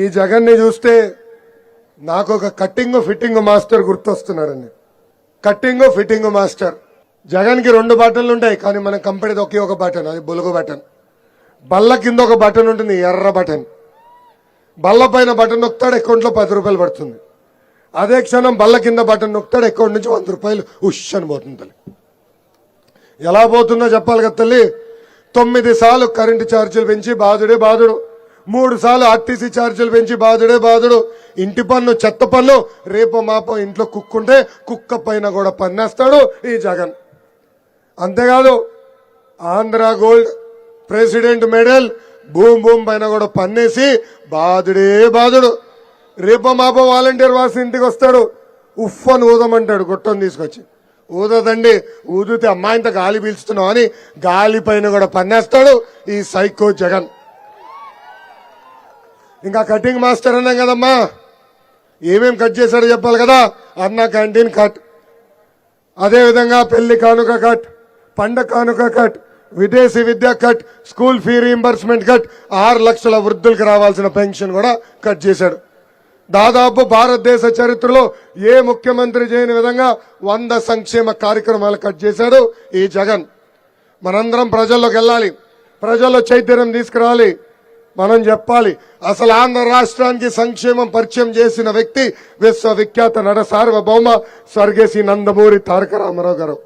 ఈ జగన్ని చూస్తే నాకు ఒక cutting fitting master గుర్తొస్తున్నారండి. Cutting fitting master. జగన్కి రెండు బటన్లు ఉంటాయి కానీ మన కంపెనీది ఒకే ఒక బటన్ అది బొలుగు బటన్. బల్ల కింద ఒక బటన్ ఉంటుంది ఎర్ర బటన్. బల్ల పైన బటన్ నొక్కుతాడు అకౌంట్లో పది రూపాయలు పడుతుంది. అదే క్షణం బల్ల కింద బటన్ నొక్కుతాడు అకౌంట్ నుంచి వంద రూపాయలు ఉష్ అని పోతుంది తల్లి. ఎలా పోతుందో చెప్పాలి కదా తల్లి. తొమ్మిది సార్లు కరెంటు ఛార్జీలు పెంచి బాధుడే బాధుడు. మూడు సార్లు ఆర్టీసీ ఛార్జీలు పెంచి బాధుడే బాధుడు ఇంటి పన్ను చెత్త పన్ను రేపు మాపో ఇంట్లో కుక్కుంటే కుక్క పైన కూడా పన్నేస్తాడు ఈ జగన్. అంతేకాదు Andhra gold president medal boom boom పైన కూడా పన్నేసి బాధుడే బాధుడు రేపో మాపో వాలంటీర్ వాసి ఇంటికి వస్తాడు. ఉఫ్ అని ఊదమంటాడు గుట్టం తీసుకొచ్చి. ఊదదండి ఊదితే అమ్మాయింత గాలి పీల్చుతున్నావు అని గాలి పైన కూడా పన్నేస్తాడు ఈ సైకో జగన్. ఇంకా కటింగ్ మాస్టర్ అన్నాం కదమ్మా. ఏమేం కట్ చేశాడో చెప్పాలి కదా? అన్న క్యాంటీన్ కట్ అదేవిధంగా పెళ్ళి కానుక కట్ పండ కానుక కట్ విదేశీ విద్య cut school fee reimbursement cut ఆరు లక్షల వృద్ధులకు రావాల్సిన పెన్షన్ కూడా కట్ చేశాడు. దాదాపు భారతదేశ చరిత్రలో ఏ ముఖ్యమంత్రి చేయని విధంగా వంద సంక్షేమ కార్యక్రమాలు కట్ చేశాడు ఈ జగన్. మనందరం ప్రజల్లోకి వెళ్ళాలి. ప్రజల్లో చైతన్యం తీసుకురావాలి. మనం చెప్పాలి. అసలు ఆంధ్ర రాష్ట్రానికి సంక్షేమం పరిచయం చేసిన వ్యక్తి విశ్వవిఖ్యాత నడ సార్వభౌమ స్వర్గేసి నందమూరి తారక రామారావు గారు.